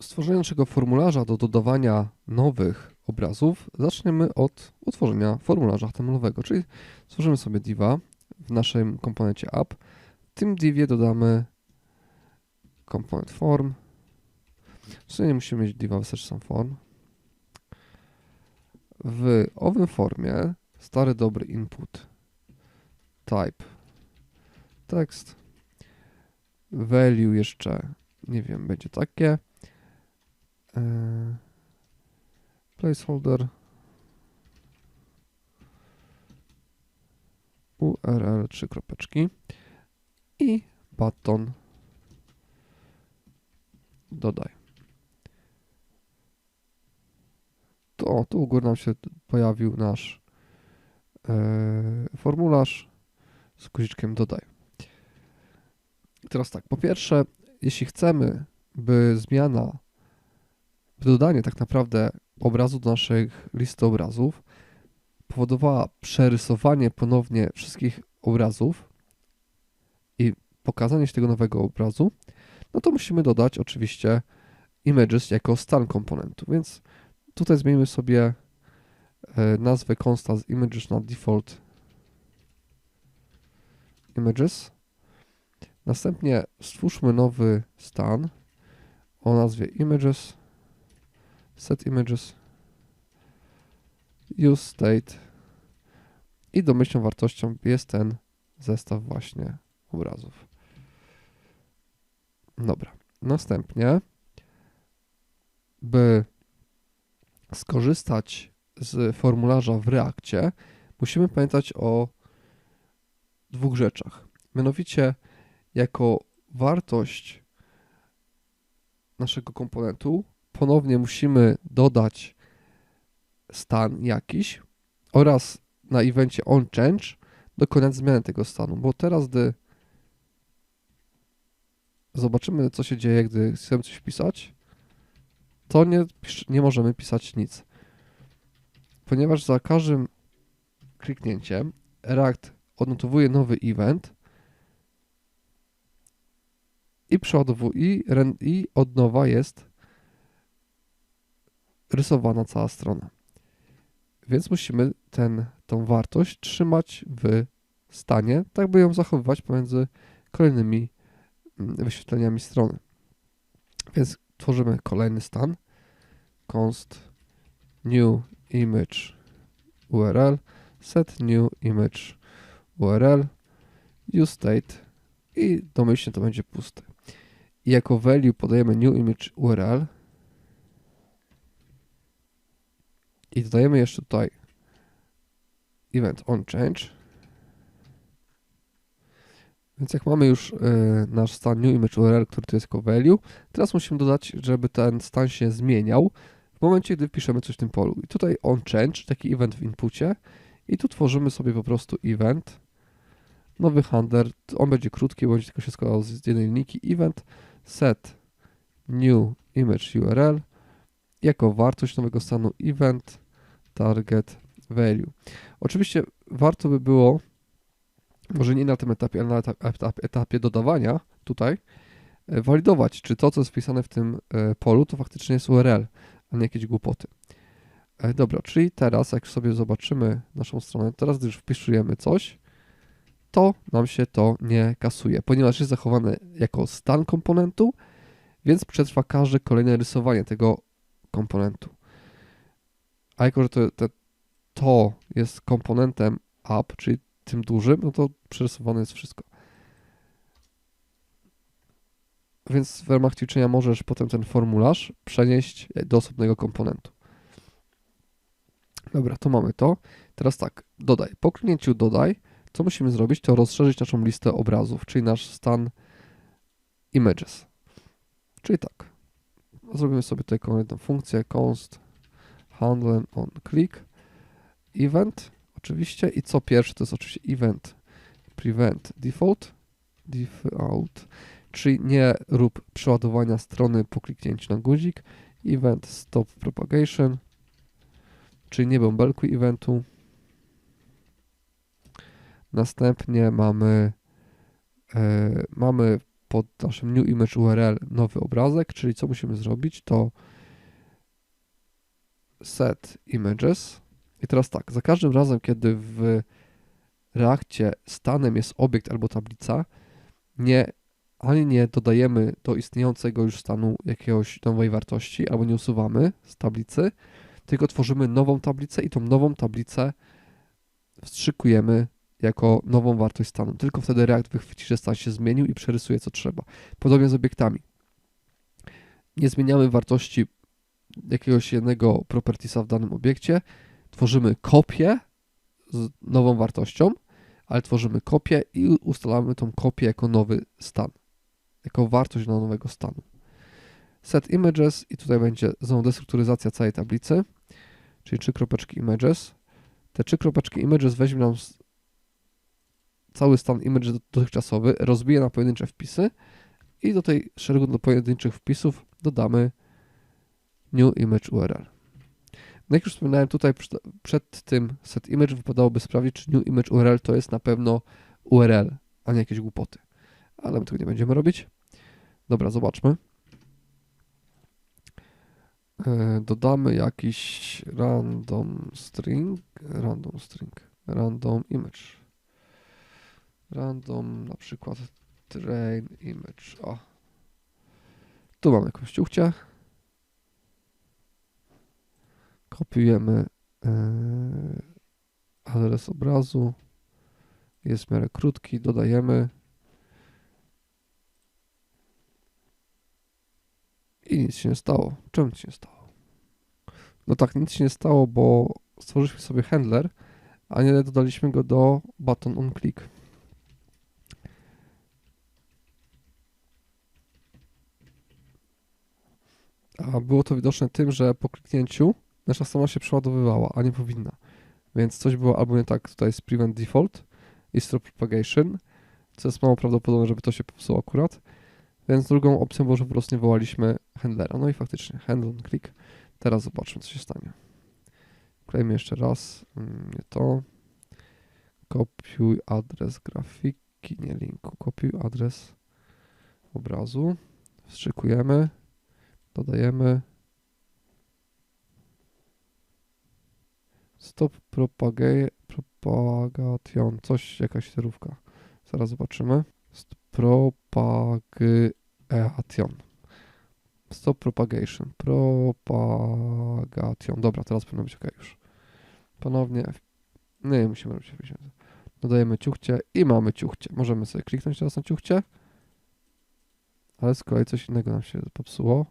stworzenia naszego formularza do dodawania nowych obrazów zaczniemy od utworzenia formularza HTML-owego, czyli stworzymy sobie diva w naszym komponencie app. W tym divie dodamy komponent form. W sumie nie musimy mieć diva, wystarczy sam form. W owym formie stary dobry input type text value jeszcze nie wiem, będzie takie placeholder URL trzy kropeczki i button dodaj. To tu u góry nam się pojawił nasz e, formularz z guziczkiem dodaj. Teraz tak, po pierwsze, jeśli chcemy, by zmiana, dodanie tak naprawdę obrazu do naszych listy obrazów powodowała przerysowanie ponownie wszystkich obrazów i pokazanie się tego nowego obrazu, no to musimy dodać oczywiście images jako stan komponentu, więc tutaj zmienimy sobie e, nazwę consta z images na default images. Następnie stwórzmy nowy stan o nazwie images, set images, use state i domyślną wartością jest ten zestaw właśnie obrazów. Dobra. Następnie, by skorzystać z formularza w Reakcie, musimy pamiętać o dwóch rzeczach. Mianowicie, jako wartość naszego komponentu ponownie musimy dodać stan jakiś oraz na evencie onChange dokonać zmiany tego stanu, bo teraz gdy zobaczymy co się dzieje, gdy chcemy coś wpisać, to nie, nie możemy pisać nic. Ponieważ za każdym kliknięciem React odnotowuje nowy event i przodu i, i od nowa jest rysowana cała strona. Więc musimy ten, tą wartość trzymać w stanie, tak by ją zachowywać pomiędzy kolejnymi mm, wyświetleniami strony. Więc tworzymy kolejny stan const new image URL set new image URL use state i domyślnie to będzie puste. I jako value podajemy new image URL i dodajemy jeszcze tutaj event on change. Więc jak mamy już y, nasz stan new image URL, który to jest jako value, teraz musimy dodać, żeby ten stan się zmieniał w momencie, gdy wpiszemy coś w tym polu. I tutaj on change, taki event w inpucie i tu tworzymy sobie po prostu event, nowy handler, on będzie krótki, będzie tylko się składał z jednej linijki, event set new image URL jako wartość nowego stanu event target value. Oczywiście warto by było, może nie na tym etapie, ale na etapie, etapie dodawania tutaj, e, walidować, czy to, co jest wpisane w tym e, polu, to faktycznie jest URL, a nie jakieś głupoty. E, dobra, czyli teraz, jak sobie zobaczymy naszą stronę, teraz gdy już wpisujemy coś, to nam się to nie kasuje, ponieważ jest zachowane jako stan komponentu, więc przetrwa każde kolejne rysowanie tego komponentu. A jako, że to, to, to jest komponentem app, czyli tym dużym, no to przerysowane jest wszystko. Więc w ramach ćwiczenia możesz potem ten formularz przenieść do osobnego komponentu. Dobra, to mamy to. Teraz tak, dodaj. Po kliknięciu dodaj co musimy zrobić, to rozszerzyć naszą listę obrazów, czyli nasz stan images. Czyli tak, zrobimy sobie tutaj kolejną funkcję const handle on click. Event oczywiście. I co pierwsze to jest oczywiście event. Prevent default default, czyli nie rób przeładowania strony po kliknięciu na guzik. Event stop propagation, czyli nie bąbelkuj eventu. Następnie mamy, e, mamy pod naszym new image URL nowy obrazek, czyli co musimy zrobić, to set images i teraz tak, za każdym razem, kiedy w Reakcie stanem jest obiekt albo tablica, nie, ani nie dodajemy do istniejącego już stanu jakiegoś nowej wartości, albo nie usuwamy z tablicy, tylko tworzymy nową tablicę i tą nową tablicę wstrzykujemy jako nową wartość stanu. Tylko wtedy React wychwyci, że stan się zmienił i przerysuje co trzeba. Podobnie z obiektami. Nie zmieniamy wartości jakiegoś jednego propertiesa w danym obiekcie, tworzymy kopię z nową wartością, ale tworzymy kopię i ustalamy tą kopię jako nowy stan, jako wartość dla nowego stanu. Set images i tutaj będzie znowu destrukturyzacja całej tablicy, czyli trzy kropeczki images. Te trzy kropeczki images weźmie nam cały stan image dotychczasowy, rozbije na pojedyncze wpisy i do tej szeregu do pojedynczych wpisów dodamy new image URL. No jak już wspominałem, tutaj przed tym set image wypadałoby sprawdzić, czy new image URL to jest na pewno URL, a nie jakieś głupoty. Ale my tego nie będziemy robić. Dobra, zobaczmy. E, dodamy jakiś random string, random string, random image. Random na przykład train image. O. Tu mamy jakąś ciuchcię kopiujemy e, adres obrazu, jest w miarę krótki, dodajemy i nic się nie stało. Czemu nic się nie stało? No tak, nic się nie stało, bo stworzyliśmy sobie handler, a nie dodaliśmy go do button on click. A było to widoczne tym, że po kliknięciu nasza strona się przeładowywała, a nie powinna. Więc coś było albo nie tak tutaj z prevent default i stop propagation, co jest mało prawdopodobne, żeby to się popsuło akurat. Więc drugą opcją było, że po prostu nie wołaliśmy handlera. No i faktycznie, handle on click. Teraz zobaczmy, co się stanie. Klejmy jeszcze raz, mm, nie to. Kopiuj adres grafiki, nie linku. Kopiuj adres obrazu. Wstrzykujemy, dodajemy Stop propagation, coś, jakaś literówka. Zaraz zobaczymy. Propagation. Stop propagation. Propagation. Dobra, teraz powinno być ok już. Ponownie. Nie, musimy robić Dodajemy ciuchcie i mamy ciuchcie. Możemy sobie kliknąć teraz na ciuchcie. Ale z kolei coś innego nam się popsuło.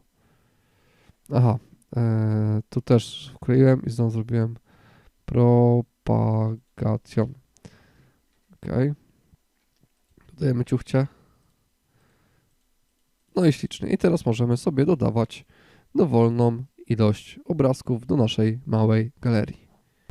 Aha. E, tu też wkleiłem i znowu zrobiłem propagacją. Ok. Dodajemy ciuchcie. No i ślicznie. I teraz możemy sobie dodawać dowolną ilość obrazków do naszej małej galerii.